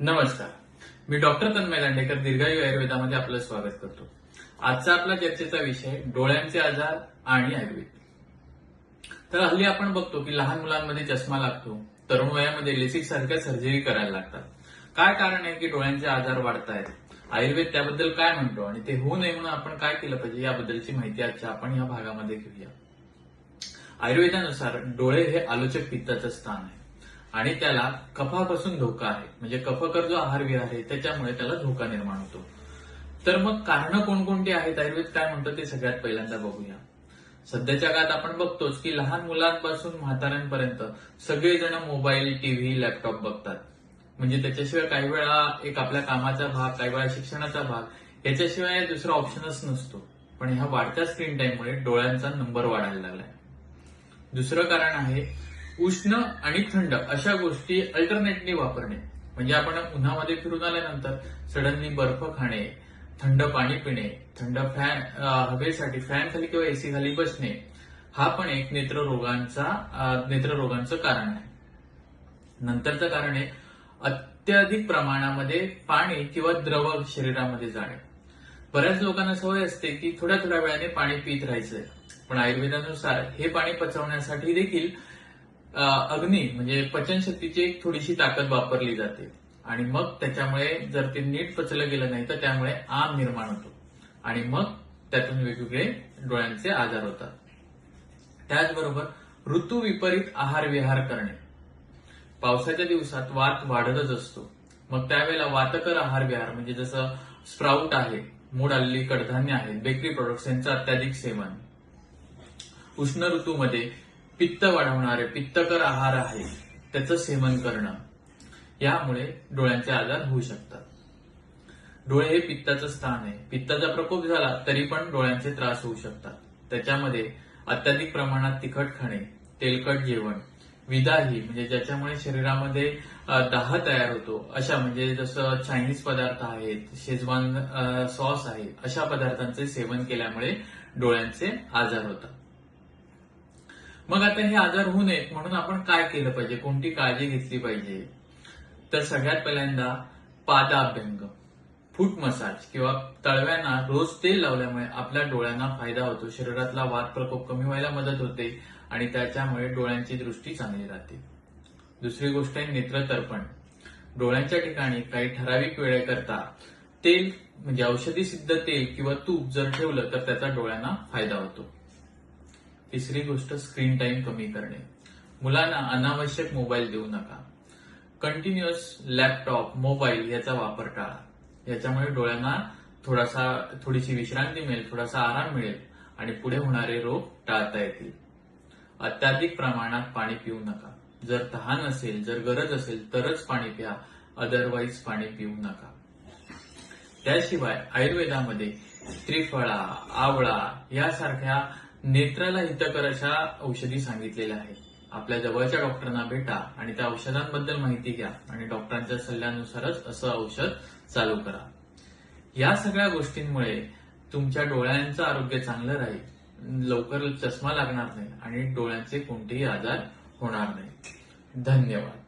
नमस्कार. मी डॉक्टर तन्मय दांडेकर दीर्घायू आयुर्वेदामध्ये आपलं स्वागत करतो. आजचा आपला चर्चेचा विषय डोळ्यांचे आजार आणि आयुर्वेद. तर हल्ली आपण बघतो की लहान मुलांमध्ये चष्मा लागतो तरुण वयामध्ये लेसिक सारख्या सर्जरी करायला लागतात. काय कारण आहे की डोळ्यांचे आजार वाढत आहेत आयुर्वेद त्याबद्दल काय म्हणतो आणि ते होऊ नये म्हणून आपण काय केलं पाहिजे याबद्दलची माहिती आजच्या आपण या भागामध्ये घेऊया. आयुर्वेदानुसार डोळे हे आलोचक पित्ताचं स्थान आहे. आणि त्याला कफापासून धोका आहे. म्हणजे कफकर जो आहार विहार आहे त्याच्यामुळे त्याला धोका निर्माण होतो. तर मग कारण कोणकोणती आहेत? आयुर्वेद काय म्हणतो ते सगळ्यात पहिल्यांदा बघूया. सध्याच्या काळात आपण बघतोच की लहान मुलांपासून म्हाताऱ्यांपर्यंत सगळेजण मोबाईल टीव्ही लॅपटॉप बघतात. म्हणजे त्याच्याशिवाय काही वेळा एक आपल्या कामाचा भाग काही वेळा शिक्षणाचा भाग याच्याशिवाय दुसरा ऑप्शनच नसतो. पण ह्या वाढत्या स्क्रीन टाईममुळे डोळ्यांचा नंबर वाढायला लागलाय. दुसरं कारण आहे उष्ण आणि थंड अशा गोष्टी अल्टरनेटली वापरणे. म्हणजे आपण उन्हामध्ये फिरून आल्यानंतर सडनली बर्फ खाणे थंड पाणी पिणे थंड फॅन हवेसाठी फॅन खाली किंवा एसी खाली बसणे हा पण एक नेत्ररोगांचा नेत्ररोगांचं कारण आहे. नंतरचं कारण आहे अत्याधिक प्रमाणामध्ये पाणी किंवा द्रव शरीरामध्ये जाणे. बऱ्याच लोकांना सवय असते की थोड्या थोड्या वेळाने पाणी पित राहायचंय पण आयुर्वेदानुसार हे पाणी पचवण्यासाठी देखील अग्नी म्हणजे पचनशक्तीची एक थोडीशी ताकद वापरली जाते. आणि मग त्याच्यामुळे जर ते नीट पचलं गेलं नाही तर त्यामुळे आम निर्माण होतो. आणि मग त्यातून वेगवेगळे डोळ्यांचे आजार होतात. त्याचबरोबर ऋतू विपरीत आहार विहार करणे. पावसाच्या दिवसात वात वाढतच असतो. मग त्यावेळेला वातकर आहार विहार म्हणजे जसं स्प्राऊट आहे मूड आलेली कडधान्य आहेत बेकरी प्रोडक्ट्स यांचं अत्याधिक सेवन. उष्ण ऋतूमध्ये पित्त वाढवणारे पित्तकर आहार आहे त्याचं सेवन करणं यामुळे डोळ्यांचे आजार होऊ शकतात. डोळे हे पित्ताचं स्थान आहे. पित्ताचा प्रकोप झाला तरी पण डोळ्यांचे त्रास होऊ शकतात. त्याच्यामध्ये अत्याधिक प्रमाणात तिखट खाणे तेलकट जेवण विदाही म्हणजे ज्याच्यामुळे शरीरामध्ये दाह तयार होतो अशा म्हणजे जसं चायनीज पदार्थ आहेत शेजवान सॉस आहे अशा पदार्थांचे सेवन केल्यामुळे डोळ्यांचे आजार होतात. मग आता हे आजार होऊ नयेत म्हणून आपण काय केलं पाहिजे? कोणती काळजी घेतली पाहिजे? तर सगळ्यात पहिल्यांदा पादाभ्यंग फूट मसाज किंवा तळव्यांना रोज तेल लावल्यामुळे आपल्या डोळ्यांना फायदा होतो. शरीरातला वाद प्रकोप कमी व्हायला मदत होते आणि त्याच्यामुळे डोळ्यांची दृष्टी चांगली राहते. दुसरी गोष्ट आहे नेत्रतर्पण. डोळ्यांच्या ठिकाणी काही ठराविक वेळेकरता तेल म्हणजे औषधी सिद्ध तेल किंवा तूप जर ठेवलं तर त्याचा डोळ्यांना फायदा होतो. तिसरी गोष्ट स्क्रीन टाइम कमी करणे. मुलांना अनावश्यक मोबाईल देऊ नका. कंटिन्युअस लॅपटॉप मोबाईल याचा वापर टाळा. याच्यामुळे डोळ्यांना थोडासा थोडीशी विश्रांती मिळेल थोडासा आराम मिळेल आणि पुढे होणारे रोग टाळता येतील. अत्याधिक प्रमाणात पाणी पिऊ नका. जर तहान असेल जर गरज असेल तरच पाणी प्या. अदरवाईज पाणी पिऊ नका. त्याशिवाय आयुर्वेदामध्ये त्रिफळा आवळा यासारख्या नेत्राला हितकर अशा औषधी सांगितलेल्या आहेत. आपल्या जवळच्या डॉक्टरांना भेटा आणि त्या औषधांबद्दल माहिती घ्या आणि डॉक्टरांच्या सल्ल्यानुसारच असं औषध चालू करा. या सगळ्या गोष्टींमुळे तुमच्या डोळ्यांचं आरोग्य चांगलं राहील. लवकर चष्मा लागणार नाही आणि डोळ्यांचे कोणतेही आजार होणार नाही. धन्यवाद.